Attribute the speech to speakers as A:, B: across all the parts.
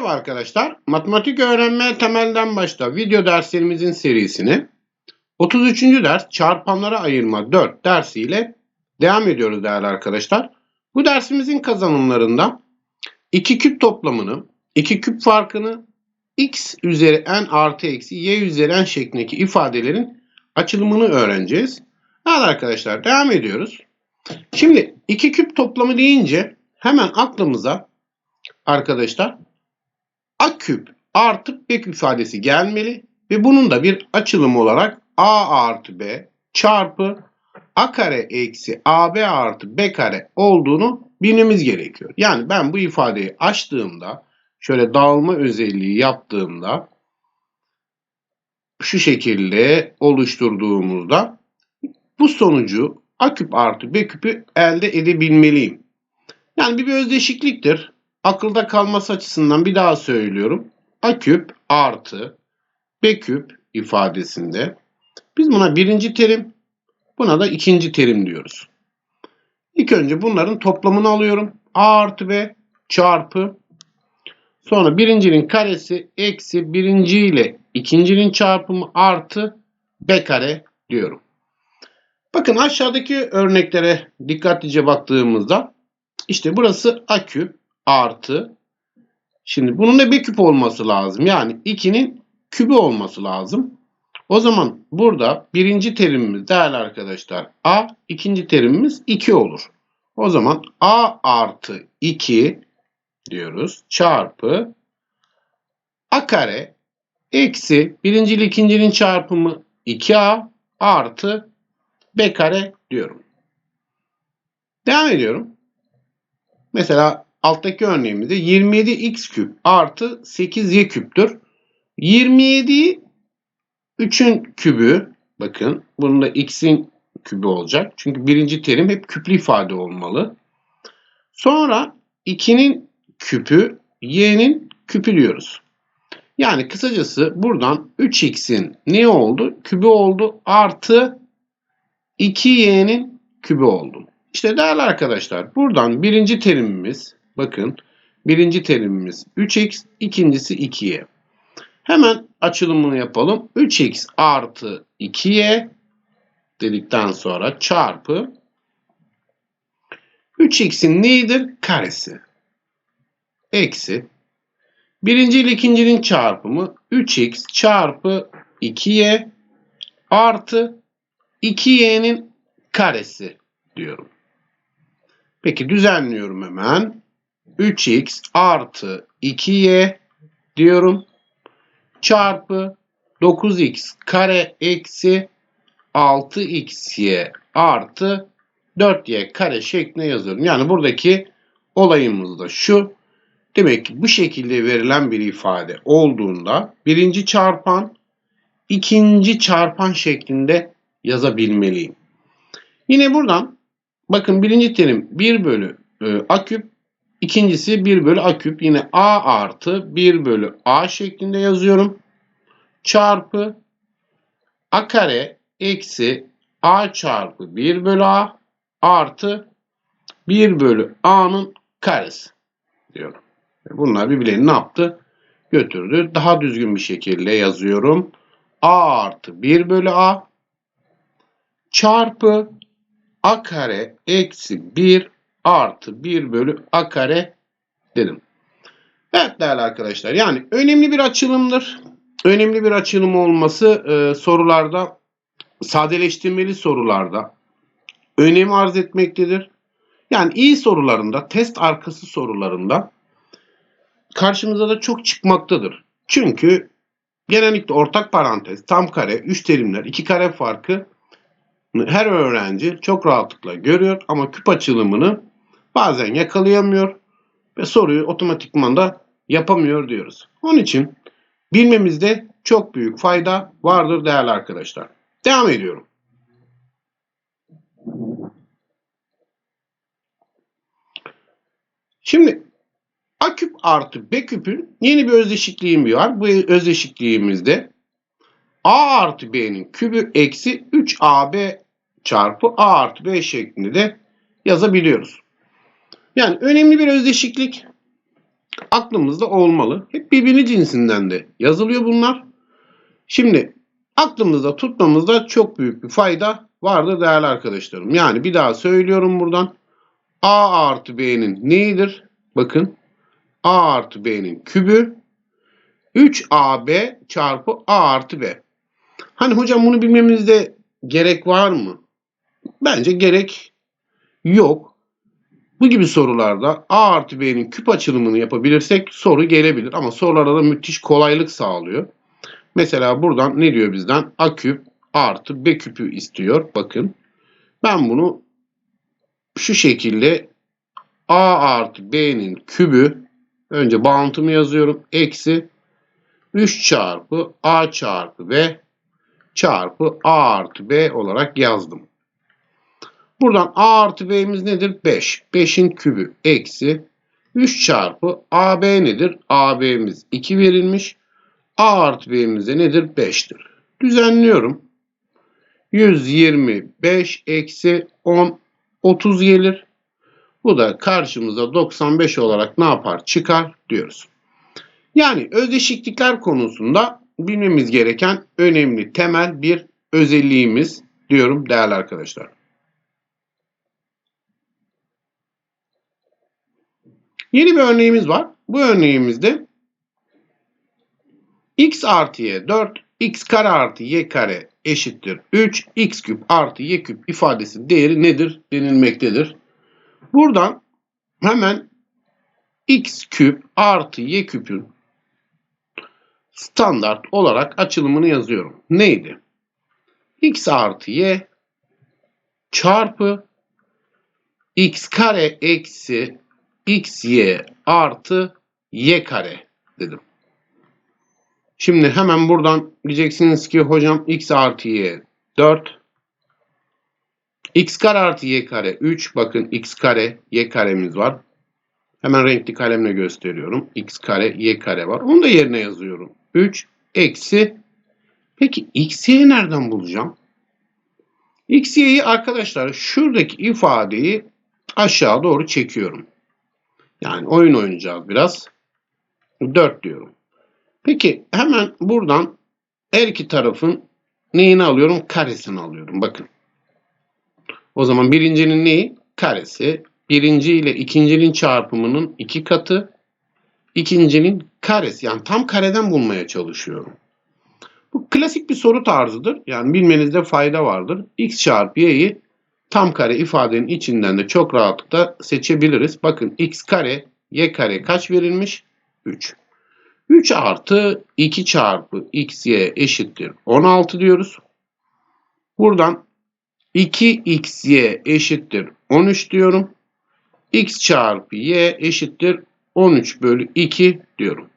A: Merhaba arkadaşlar. Matematik öğrenmeye temelden başla video derslerimizin serisini 33. ders çarpanlara ayırma 4 dersiyle devam ediyoruz değerli arkadaşlar. Bu dersimizin kazanımlarında 2 küp toplamını, 2 küp farkını, x üzeri n artı eksi y üzeri n şeklindeki ifadelerin açılımını öğreneceğiz. Evet arkadaşlar devam ediyoruz. Şimdi 2 küp toplamı deyince hemen aklımıza arkadaşlar a küp artı b küp ifadesi gelmeli ve bunun da bir açılımı olarak a artı b çarpı a kare eksi ab artı b kare olduğunu bilmemiz gerekiyor. Yani ben bu ifadeyi açtığımda şöyle dağılma özelliği yaptığımda şu şekilde oluşturduğumuzda bu sonucu a küp artı b küpü elde edebilmeliyim. Yani bir, bir özdeşikliktir akılda kalması açısından bir daha söylüyorum. A küp artı B küp ifadesinde biz buna birinci terim, buna da ikinci terim diyoruz. İlk önce bunların toplamını alıyorum. A artı B çarpı sonra birincinin karesi eksi birinci ile ikincinin çarpımı artı B kare diyorum. Bakın aşağıdaki örneklere dikkatlice baktığımızda işte burası A küp artı şimdi bunun da bir küp olması lazım. Yani 2'nin kübü olması lazım. O zaman burada birinci terimimiz değerli arkadaşlar a, ikinci terimimiz 2 olur. O zaman a artı 2 diyoruz çarpı a kare eksi birinci ile ikincinin çarpımı 2a artı b kare diyorum. Devam ediyorum. Mesela alttaki örneğimizde 27x küp artı 8y küptür. 27 3'ün kübü bakın bunun da x'in kübü olacak. Çünkü birinci terim hep küplü ifade olmalı. Sonra 2'nin küpü y'nin küpü diyoruz. Yani kısacası buradan 3x'in ne oldu? Kübü oldu artı 2y'nin kübü oldu. İşte değerli arkadaşlar buradan birinci terimimiz Bakın birinci terimimiz 3x, ikincisi 2y. Hemen açılımını yapalım. 3x artı 2y dedikten sonra çarpı 3x'in neyidir? Karesi. Eksi. Birinci ile ikincinin çarpımı 3x çarpı 2y artı 2y'nin karesi diyorum. Peki düzenliyorum hemen. 3x artı 2y diyorum. Çarpı 9x kare eksi 6xy artı 4y kare şeklinde yazıyorum. Yani buradaki olayımız da şu. Demek ki bu şekilde verilen bir ifade olduğunda birinci çarpan ikinci çarpan şeklinde yazabilmeliyim. Yine buradan bakın birinci terim 1 bölü e, a küp İkincisi 1 bölü a küp. Yine a artı 1 bölü a şeklinde yazıyorum. Çarpı a kare eksi a çarpı 1 bölü a artı 1 bölü a'nın karesi diyorum. Bunlar birbirlerini ne yaptı? Götürdü. Daha düzgün bir şekilde yazıyorum. a artı 1 bölü a çarpı a kare eksi 1 artı 1 bölü a kare dedim. Evet değerli arkadaşlar yani önemli bir açılımdır. Önemli bir açılım olması e, sorularda sadeleştirmeli sorularda önem arz etmektedir. Yani iyi sorularında, test arkası sorularında karşımıza da çok çıkmaktadır. Çünkü genellikle ortak parantez, tam kare, üç terimler, iki kare farkı her öğrenci çok rahatlıkla görüyor ama küp açılımını bazen yakalayamıyor ve soruyu otomatikman da yapamıyor diyoruz. Onun için bilmemizde çok büyük fayda vardır değerli arkadaşlar. Devam ediyorum. Şimdi A küp artı B küpün yeni bir özdeşikliğim var. Bu özdeşikliğimizde A artı B'nin kübü eksi 3AB çarpı A artı B şeklinde de yazabiliyoruz. Yani önemli bir özdeşiklik. aklımızda olmalı. Hep birbirini cinsinden de yazılıyor bunlar. Şimdi aklımızda tutmamızda çok büyük bir fayda vardır değerli arkadaşlarım. Yani bir daha söylüyorum buradan. A artı B'nin neyidir? Bakın A artı B'nin kübü 3AB çarpı A artı B. Hani hocam bunu bilmemizde gerek var mı? Bence gerek yok. Bu gibi sorularda A artı B'nin küp açılımını yapabilirsek soru gelebilir. Ama sorularda da müthiş kolaylık sağlıyor. Mesela buradan ne diyor bizden? A küp artı B küpü istiyor. Bakın ben bunu şu şekilde A artı B'nin kübü önce bağıntımı yazıyorum. Eksi 3 çarpı A çarpı B çarpı A artı B olarak yazdım. Buradan A artı B'miz nedir? 5. 5'in kübü eksi 3 çarpı AB nedir? AB'miz 2 verilmiş. A artı B'miz de nedir? 5'tir. Düzenliyorum. 125 eksi 10 30 gelir. Bu da karşımıza 95 olarak ne yapar? Çıkar diyoruz. Yani özdeşiklikler konusunda bilmemiz gereken önemli temel bir özelliğimiz diyorum değerli arkadaşlar. Yeni bir örneğimiz var. Bu örneğimizde x artı y 4, x kare artı y kare eşittir 3, x küp artı y küp ifadesi değeri nedir denilmektedir. Buradan hemen x küp artı y küpün standart olarak açılımını yazıyorum. Neydi? x artı y çarpı x kare eksi xy artı y kare dedim. Şimdi hemen buradan diyeceksiniz ki hocam x artı y 4 x kare artı y kare 3 bakın x kare y karemiz var. Hemen renkli kalemle gösteriyorum. x kare y kare var. Onu da yerine yazıyorum. 3 eksi peki xy'yi nereden bulacağım? xy'yi arkadaşlar şuradaki ifadeyi aşağı doğru çekiyorum. Yani oyun oynayacağız biraz. 4 diyorum. Peki hemen buradan her iki tarafın neyini alıyorum? Karesini alıyorum. Bakın. O zaman birincinin neyi? Karesi. Birinci ile ikincinin çarpımının iki katı. İkincinin karesi. Yani tam kareden bulmaya çalışıyorum. Bu klasik bir soru tarzıdır. Yani bilmenizde fayda vardır. x çarpı y'yi tam kare ifadenin içinden de çok rahatlıkla seçebiliriz. Bakın x kare y kare kaç verilmiş? 3. 3 artı 2 çarpı xy eşittir 16 diyoruz. Buradan 2xy eşittir 13 diyorum. x çarpı y eşittir 13 bölü 2 diyorum.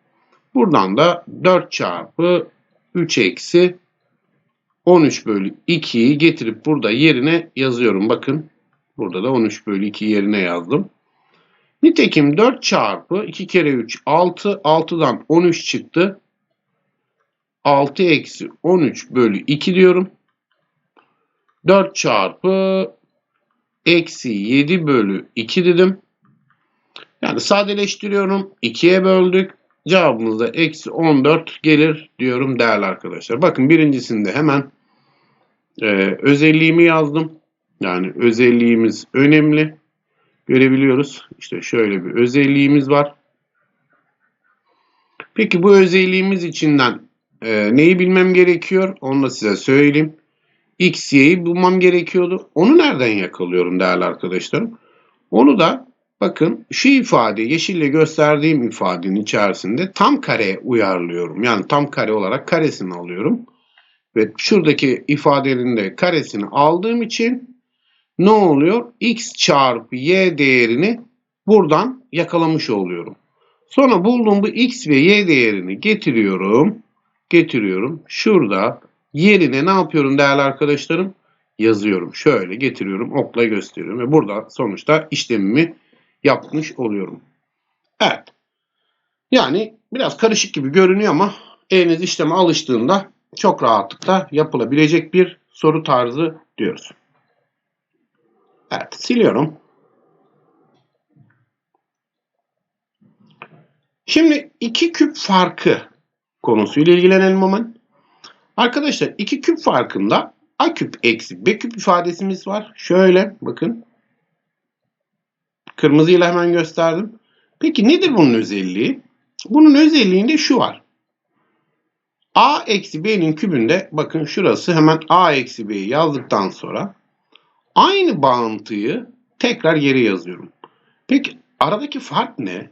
A: Buradan da 4 çarpı 3 eksi 13 bölü 2'yi getirip burada yerine yazıyorum. Bakın burada da 13 bölü 2 yerine yazdım. Nitekim 4 çarpı 2 kere 3 6. 6'dan 13 çıktı. 6 eksi 13 bölü 2 diyorum. 4 çarpı eksi 7 bölü 2 dedim. Yani sadeleştiriyorum. 2'ye böldük. Cevabımız da eksi 14 gelir diyorum değerli arkadaşlar. Bakın birincisinde hemen e, özelliğimi yazdım. Yani özelliğimiz önemli. Görebiliyoruz. İşte şöyle bir özelliğimiz var. Peki bu özelliğimiz içinden e, neyi bilmem gerekiyor? Onu da size söyleyeyim. X, Y'yi bulmam gerekiyordu. Onu nereden yakalıyorum değerli arkadaşlarım? Onu da bakın şu ifade yeşille gösterdiğim ifadenin içerisinde tam kareye uyarlıyorum. Yani tam kare olarak karesini alıyorum. Ve şuradaki ifadenin de karesini aldığım için ne oluyor? X çarpı Y değerini buradan yakalamış oluyorum. Sonra bulduğum bu X ve Y değerini getiriyorum. Getiriyorum. Şurada yerine ne yapıyorum değerli arkadaşlarım? Yazıyorum. Şöyle getiriyorum. Okla gösteriyorum. Ve burada sonuçta işlemimi yapmış oluyorum. Evet. Yani biraz karışık gibi görünüyor ama eliniz işleme alıştığında çok rahatlıkla yapılabilecek bir soru tarzı diyoruz. Evet siliyorum. Şimdi iki küp farkı konusuyla ilgilenelim hemen. Arkadaşlar iki küp farkında a küp eksi b küp ifadesimiz var. Şöyle bakın. Kırmızıyla hemen gösterdim. Peki nedir bunun özelliği? Bunun özelliğinde şu var. A eksi b'nin kübünde bakın şurası hemen a eksi b'yi yazdıktan sonra aynı bağıntıyı tekrar geri yazıyorum. Peki aradaki fark ne?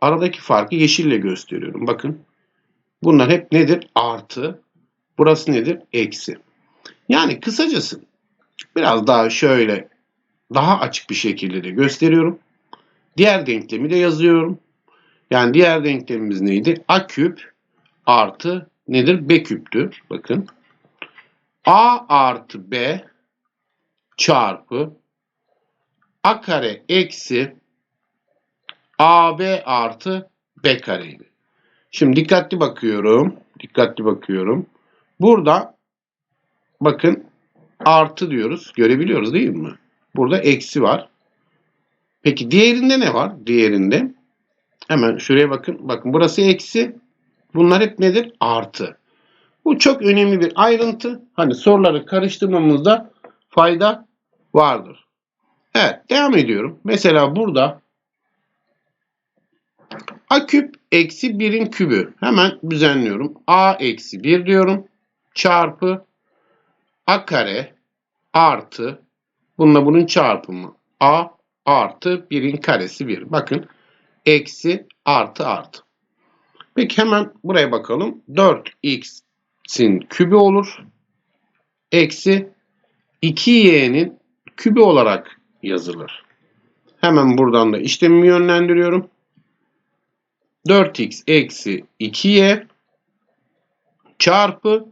A: Aradaki farkı yeşille gösteriyorum. Bakın. Bunlar hep nedir? Artı. Burası nedir? Eksi. Yani kısacası biraz daha şöyle daha açık bir şekilde de gösteriyorum. Diğer denklemi de yazıyorum. Yani diğer denklemimiz neydi? A küp artı nedir? B küptür. Bakın. A artı B çarpı A kare eksi AB artı B kareydi. Şimdi dikkatli bakıyorum. Dikkatli bakıyorum. Burada bakın artı diyoruz. Görebiliyoruz değil mi? Burada eksi var. Peki diğerinde ne var? Diğerinde hemen şuraya bakın. Bakın burası eksi. Bunlar hep nedir? Artı. Bu çok önemli bir ayrıntı. Hani soruları karıştırmamızda fayda vardır. Evet devam ediyorum. Mesela burada a küp eksi 1'in kübü. Hemen düzenliyorum. a eksi 1 diyorum. Çarpı a kare artı bununla bunun çarpımı a artı 1'in karesi 1. Bakın eksi artı artı. Peki hemen buraya bakalım. 4x'in kübü olur. Eksi 2y'nin kübü olarak yazılır. Hemen buradan da işlemimi yönlendiriyorum. 4x eksi 2y çarpı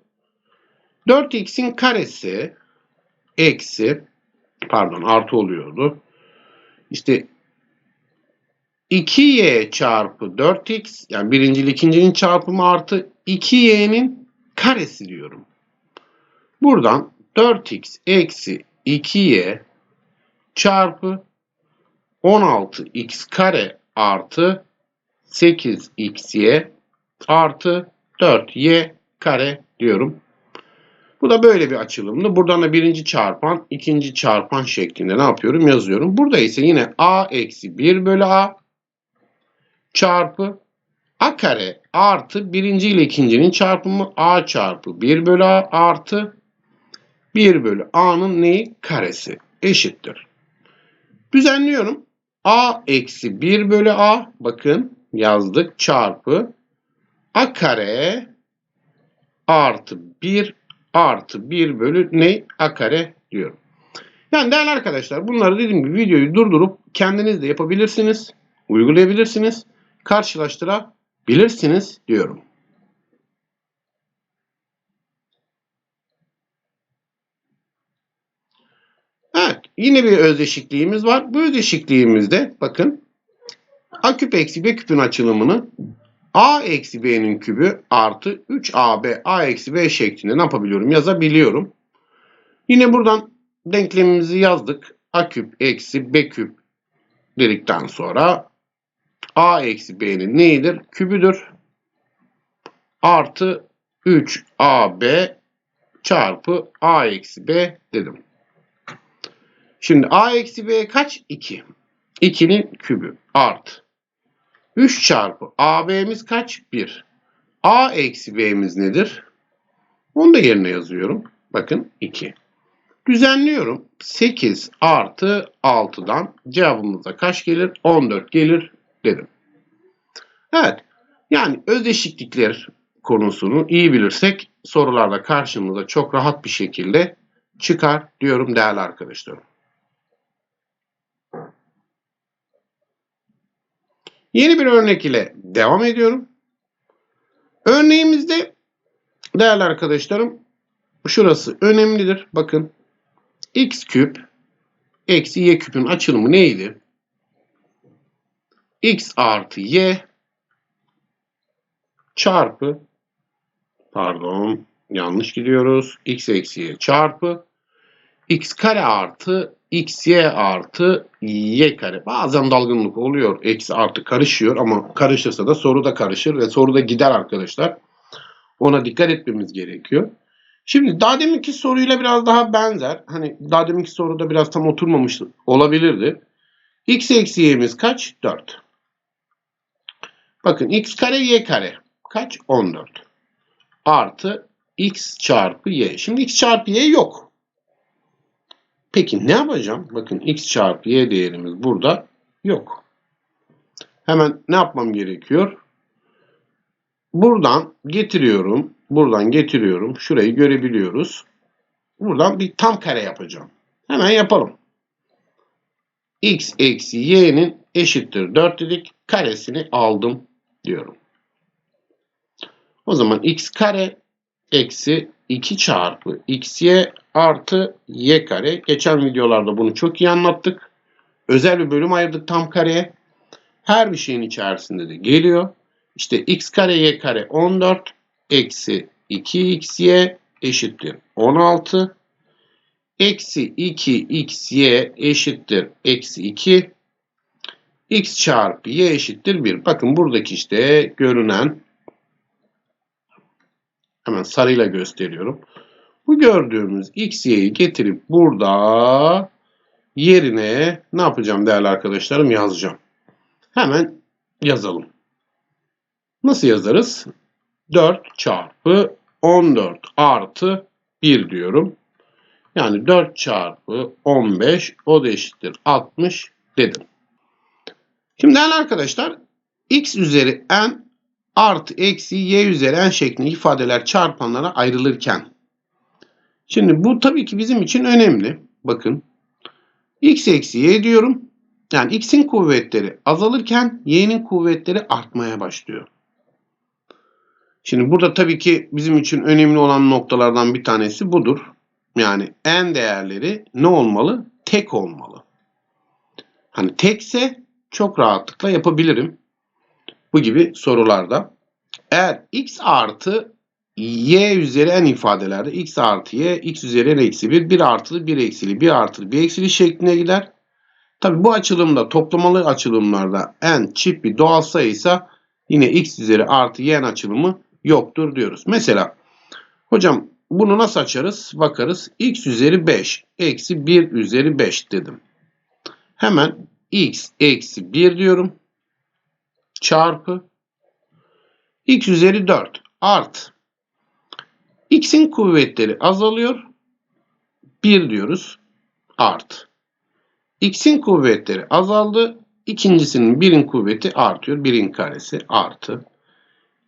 A: 4x'in karesi eksi pardon artı oluyordu. İşte 2y çarpı 4x yani birinci ile ikincinin çarpımı artı 2y'nin karesi diyorum. Buradan 4x eksi 2y çarpı 16x kare artı 8xy artı 4y kare diyorum. Bu da böyle bir açılımdı. Buradan da birinci çarpan, ikinci çarpan şeklinde ne yapıyorum? Yazıyorum. Burada ise yine a eksi 1 bölü a çarpı a kare artı birinci ile ikincinin çarpımı a çarpı 1 bölü a artı 1 bölü a'nın neyi? Karesi eşittir. Düzenliyorum. a eksi 1 bölü a bakın yazdık çarpı a kare artı 1 artı 1 bölü ne? a kare diyorum. Yani değerli arkadaşlar bunları dediğim gibi videoyu durdurup kendiniz de yapabilirsiniz. Uygulayabilirsiniz. Karşılaştırabilirsiniz diyorum. Evet yine bir özdeşikliğimiz var. Bu özdeşikliğimizde bakın a küp eksi b küpün açılımını a eksi b'nin kübü artı 3ab a eksi b şeklinde ne yapabiliyorum? Yazabiliyorum. Yine buradan denklemimizi yazdık. a küp eksi b küp dedikten sonra a eksi b'nin neyidir? Kübüdür. Artı 3ab çarpı a eksi b dedim. Şimdi a eksi b kaç? 2. 2'nin kübü art. 3 çarpı AB'miz kaç? 1. A eksi B'miz nedir? Onu da yerine yazıyorum. Bakın 2. Düzenliyorum. 8 artı 6'dan cevabımıza kaç gelir? 14 gelir dedim. Evet. Yani özdeşiklikler konusunu iyi bilirsek sorularda karşımıza çok rahat bir şekilde çıkar diyorum değerli arkadaşlarım. Yeni bir örnek ile devam ediyorum. Örneğimizde değerli arkadaşlarım şurası önemlidir. Bakın x küp eksi y küpün açılımı neydi? X artı y çarpı pardon yanlış gidiyoruz. x eksi y çarpı x kare artı xy artı y kare. Bazen dalgınlık oluyor. Eksi artı karışıyor ama karışırsa da soru da karışır ve soru da gider arkadaşlar. Ona dikkat etmemiz gerekiyor. Şimdi daha deminki soruyla biraz daha benzer. Hani daha deminki soruda biraz tam oturmamış olabilirdi. x eksi y'miz kaç? 4. Bakın x kare y kare kaç? 14. Artı x çarpı y. Şimdi x çarpı y yok. Peki ne yapacağım? Bakın x çarpı y değerimiz burada yok. Hemen ne yapmam gerekiyor? Buradan getiriyorum. Buradan getiriyorum. Şurayı görebiliyoruz. Buradan bir tam kare yapacağım. Hemen yapalım. x eksi y'nin eşittir 4 dedik. Karesini aldım diyorum. O zaman x kare eksi 2 çarpı xy artı y kare. Geçen videolarda bunu çok iyi anlattık. Özel bir bölüm ayırdık tam kareye. Her bir şeyin içerisinde de geliyor. İşte x kare y kare 14 eksi 2xy eşittir 16. Eksi 2xy eşittir eksi 2. x çarpı y eşittir 1. Bakın buradaki işte görünen hemen sarıyla gösteriyorum. Bu gördüğümüz x, y'yi getirip burada yerine ne yapacağım değerli arkadaşlarım yazacağım. Hemen yazalım. Nasıl yazarız? 4 çarpı 14 artı 1 diyorum. Yani 4 çarpı 15 o da eşittir 60 dedim. Şimdi değerli arkadaşlar x üzeri n artı eksi y üzeri n şeklinde ifadeler çarpanlara ayrılırken. Şimdi bu tabii ki bizim için önemli. Bakın x eksi y diyorum. Yani x'in kuvvetleri azalırken y'nin kuvvetleri artmaya başlıyor. Şimdi burada tabii ki bizim için önemli olan noktalardan bir tanesi budur. Yani n değerleri ne olmalı? Tek olmalı. Hani tekse çok rahatlıkla yapabilirim. Bu gibi sorularda. Eğer x artı y üzeri n ifadelerde x artı y, x üzeri n eksi 1, 1 artılı 1 eksili, 1 artılı 1 eksili şeklinde gider. Tabi bu açılımda toplamalı açılımlarda n çift bir doğal sayıysa yine x üzeri artı y açılımı yoktur diyoruz. Mesela hocam bunu nasıl açarız? Bakarız. x üzeri 5 eksi 1 üzeri 5 dedim. Hemen x eksi 1 diyorum. Çarpı x üzeri 4 art. x'in kuvvetleri azalıyor. 1 diyoruz. Art. x'in kuvvetleri azaldı. İkincisinin 1'in kuvveti artıyor. 1'in karesi artı.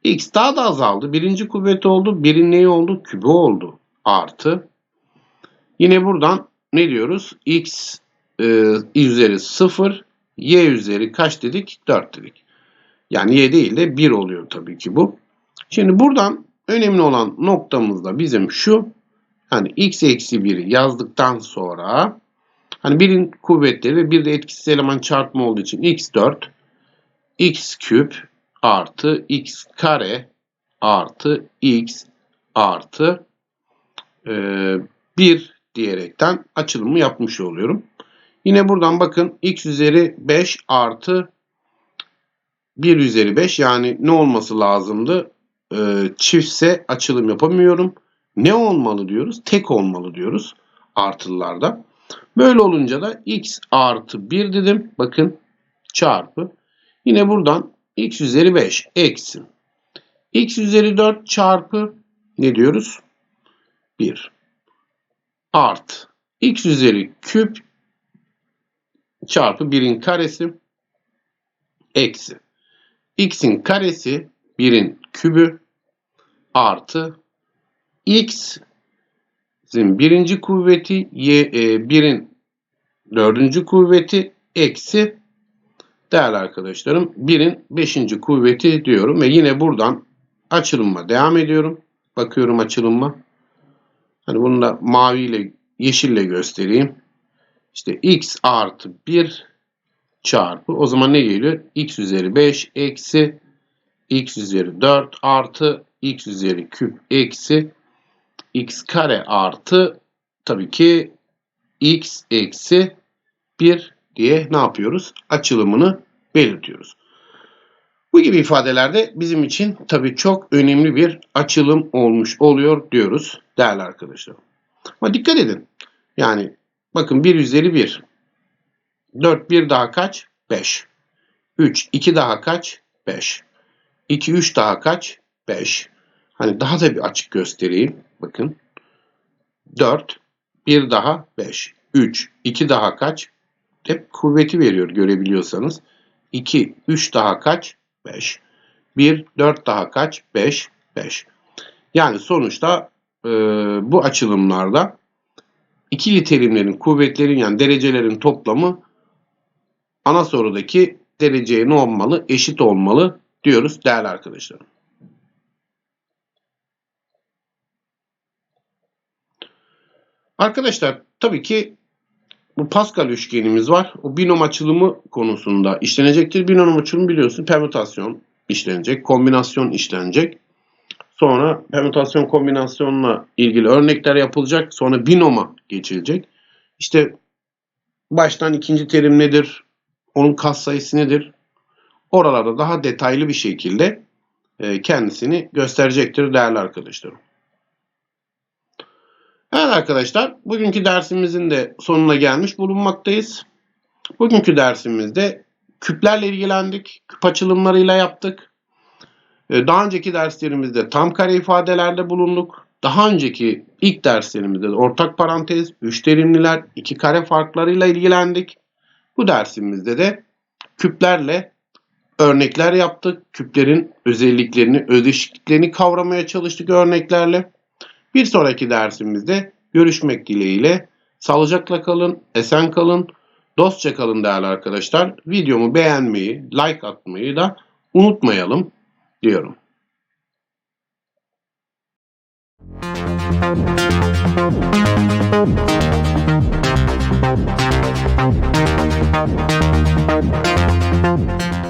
A: X daha da azaldı. Birinci kuvveti oldu. Birin neyi oldu? Kübü oldu. Artı. Yine buradan ne diyoruz? X e, üzeri 0. Y üzeri kaç dedik? 4 dedik. Yani Y değil de 1 oluyor tabii ki bu. Şimdi buradan önemli olan noktamız da bizim şu. Hani x eksi 1'i yazdıktan sonra hani birin kuvvetleri ve bir de etkisiz eleman çarpma olduğu için x4 x küp artı x kare artı x artı e, 1 diyerekten açılımı yapmış oluyorum. Yine buradan bakın x üzeri 5 artı 1 üzeri 5 yani ne olması lazımdı? E, çiftse açılım yapamıyorum. Ne olmalı diyoruz? Tek olmalı diyoruz artılılarda. Böyle olunca da x artı 1 dedim. Bakın çarpı. Yine buradan x üzeri 5 eksi x üzeri 4 çarpı ne diyoruz? 1 art x üzeri küp çarpı 1'in karesi eksi x'in karesi 1'in kübü artı x'in birinci kuvveti y, e, 1'in dördüncü kuvveti eksi değerli arkadaşlarım 1'in 5. kuvveti diyorum ve yine buradan açılımma devam ediyorum. Bakıyorum açılımma. Hani bunu da maviyle yeşille göstereyim. İşte x artı 1 çarpı o zaman ne geliyor? x üzeri 5 eksi x üzeri 4 artı x üzeri küp eksi x kare artı tabii ki x eksi 1 diye ne yapıyoruz? Açılımını belirtiyoruz. Bu gibi ifadelerde bizim için tabii çok önemli bir açılım olmuş oluyor diyoruz değerli arkadaşlar. Ama dikkat edin. Yani bakın 1 üzeri 1. 4 1 daha kaç? 5. 3 2 daha kaç? 5. 2 3 daha kaç? 5. Hani daha da bir açık göstereyim. Bakın. 4 1 daha 5. 3 2 daha kaç? Hep kuvveti veriyor görebiliyorsanız. 2 3 daha kaç? 5. 1 4 daha kaç? 5 5. Yani sonuçta e, bu açılımlarda ikili terimlerin kuvvetlerin yani derecelerin toplamı ana sorudaki dereceye ne olmalı? Eşit olmalı diyoruz değerli arkadaşlarım. Arkadaşlar tabii ki bu Pascal üçgenimiz var. O binom açılımı konusunda işlenecektir. Binom açılımı biliyorsun permütasyon işlenecek, kombinasyon işlenecek. Sonra permütasyon kombinasyonla ilgili örnekler yapılacak. Sonra binoma geçilecek. İşte baştan ikinci terim nedir? Onun katsayısı nedir? Oralarda daha detaylı bir şekilde e, kendisini gösterecektir değerli arkadaşlarım. Evet arkadaşlar, bugünkü dersimizin de sonuna gelmiş bulunmaktayız. Bugünkü dersimizde küplerle ilgilendik, küp açılımlarıyla yaptık. Ee, daha önceki derslerimizde tam kare ifadelerde bulunduk. Daha önceki ilk derslerimizde de ortak parantez, üç terimliler, iki kare farklarıyla ilgilendik. Bu dersimizde de küplerle örnekler yaptık. Küplerin özelliklerini, özdeşliklerini kavramaya çalıştık örneklerle. Bir sonraki dersimizde görüşmek dileğiyle. Sağlıcakla kalın, esen kalın, dostça kalın değerli arkadaşlar. Videomu beğenmeyi, like atmayı da unutmayalım diyorum. You.